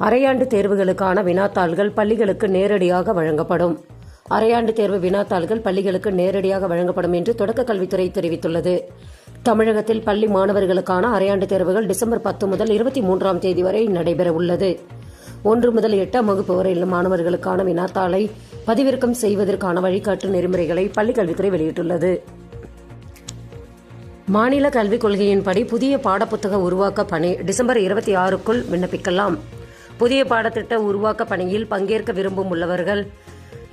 அரையாண்டு தேர்வுகளுக்கான வினாத்தாள்கள் பள்ளிகளுக்கு நேரடியாக வழங்கப்படும். அரையாண்டு தேர்வு வினாத்தாள்கள் பள்ளிகளுக்கு நேரடியாக வழங்கப்படும் என்று தொடக்க கல்வித்துறை தெரிவித்துள்ளது. தமிழகத்தில் பள்ளி மாணவர்களுக்கான அரையாண்டு தேர்வுகள் டிசம்பர் பத்து முதல் இருபத்தி மூன்றாம் தேதி வரை நடைபெற உள்ளது. ஒன்று முதல் எட்டாம் வகுப்பு வரையிலும் மாணவர்களுக்கான வினாத்தாளை பதிவிறக்கம் செய்வதற்கான வழிகாட்டு நெறிமுறைகளை பள்ளிக் கல்வித்துறை வெளியிட்டுள்ளது. மாநில கல்விக் கொள்கையின்படி புதிய பாடப்புத்தக உருவாக்க பணி டிசம்பர் இருபத்தி ஆறுக்குள் விண்ணப்பிக்கலாம். புதிய பாடத்திட்ட உருவாக்க பணியில் பங்கேற்க விரும்பும் உள்ளவர்கள்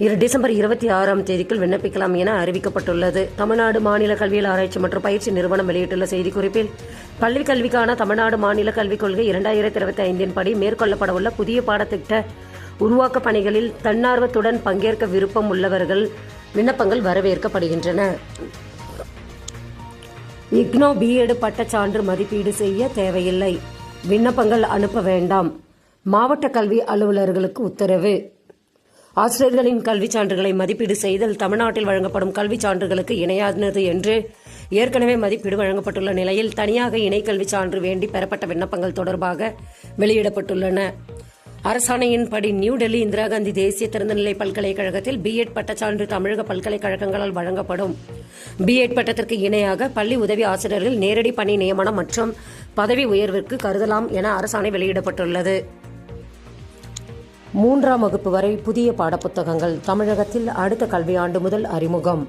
இரு டிசம்பர் இருபத்தி ஆறாம் தேதிக்குள் விண்ணப்பிக்கலாம் என அறிவிக்கப்பட்டுள்ளது. தமிழ்நாடு மாநில கல்வியில் ஆராய்ச்சி மற்றும் பயிற்சி நிறுவனம் வெளியிட்டுள்ள செய்திக்குறிப்பில் பள்ளி கல்விக்கான தமிழ்நாடு மாநில கல்விக் கொள்கை இரண்டாயிரத்தி இருபத்தி ஐந்தின் படி மேற்கொள்ளப்படவுள்ள புதிய பாடத்திட்ட உருவாக்க பணிகளில் தன்னார்வத்துடன் பங்கேற்க விருப்பம் உள்ளவர்கள் விண்ணப்பங்கள் வரவேற்கப்படுகின்றன. இக்னோ பிஎட் பட்டச்சான்று மதிப்பீடு செய்ய தேவையில்லை. விண்ணப்பங்கள் அனுப்ப வேண்டாம். மாவட்ட கல்வி அலுவலர்களுக்கு உத்தரவு. ஆசிரியர்களின் கல்விச் சான்றுகளை மதிப்பீடு செய்தல் தமிழ்நாட்டில் வழங்கப்படும் கல்விச் சான்றுகளுக்கு இணையானது என்று ஏற்கனவே மதிப்பீடு வழங்கப்பட்டுள்ள நிலையில் தனியாக இணை கல்விச் சான்று வேண்டி பெறப்பட்ட விண்ணப்பங்கள் தொடர்பாக வெளியிடப்பட்டுள்ளன. அரசாணையின்படி நியூ டெல்லி இந்திரா காந்தி தேசிய திறந்தநிலை பல்கலைக்கழகத்தில் பிஎட் பட்டச்சான்று தமிழக பல்கலைக்கழகங்களால் வழங்கப்படும். பிஎட் பட்டத்திற்கு இணையாக பள்ளி உதவி ஆசிரியர்கள் நேரடி பணி நியமனம் மற்றும் பதவி உயர்விற்கு கருதலாம் என அரசாணை வெளியிடப்பட்டுள்ளது. மூன்றாம் வகுப்பு வரை புதிய பாடப்புத்தகங்கள் தமிழகத்தில் அடுத்த கல்வியாண்டு முதல் அறிமுகம்.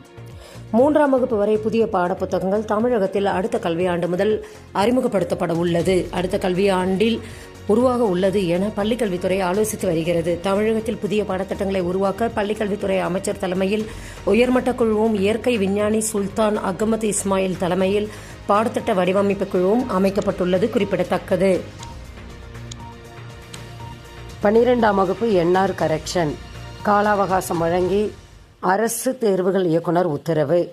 மூன்றாம் வகுப்பு வரை புதிய பாடப்புத்தகங்கள் தமிழகத்தில் அடுத்த கல்வியாண்டு முதல் அறிமுகப்படுத்தப்பட உள்ளது. அடுத்த கல்வியாண்டில் உருவாக உள்ளது என பள்ளிக்கல்வித்துறை ஆலோசித்து வருகிறது. தமிழகத்தில் புதிய பாடத்திட்டங்களை உருவாக்க பள்ளிக்கல்வித்துறை அமைச்சர் தலைமையில் உயர்மட்ட குழுவும் இயற்கை விஞ்ஞானி சுல்தான் அகமது இஸ்மாயில் தலைமையில் பாடத்திட்ட வடிவமைப்பு குழுவும் அமைக்கப்பட்டுள்ளது குறிப்பிடத்தக்கது. பன்னிரெண்டாம் வகுப்பு என்ஆர் கரெக்ஷன். கால அவகாசம் வழங்கி அரசு தேர்வுகள் இயக்குனர் உத்தரவு.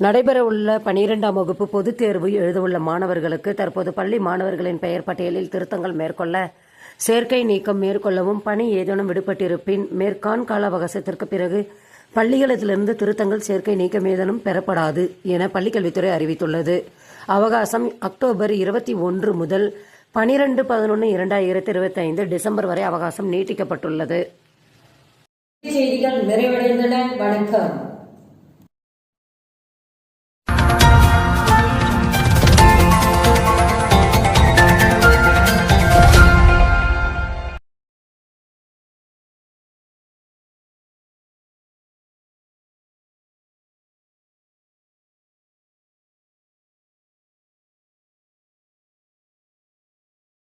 நடைபெறவுள்ள பனிரெண்டாம் வகுப்பு பொதுத் தேர்வு எழுதவுள்ள மாணவர்களுக்கு தற்போது பள்ளி மாணவர்களின் பெயர் பட்டியலில் திருத்தங்கள் மேற்கொள்ள சேர்க்கை நீக்கம் மேற்கொள்ளவும் பணி ஏதேனும் விடுபட்டிருப்பின் மேற்கான் கால அவகாசத்திற்கு பிறகு பள்ளிகளிலிருந்து திருத்தங்கள் சேர்க்கை நீக்கம் ஏதேனும் பெறப்படாது என பள்ளிக்கல்வித்துறை அறிவித்துள்ளது. அவகாசம் அக்டோபர் இருபத்தி ஒன்று முதல் பனிரெண்டு பதினொன்று இரண்டாயிரத்தி இருபத்தி ஐந்து டிசம்பர் வரை அவகாசம் நீட்டிக்கப்பட்டுள்ளது. செய்திகள் நிறைவடைந்தன. வணக்கம்.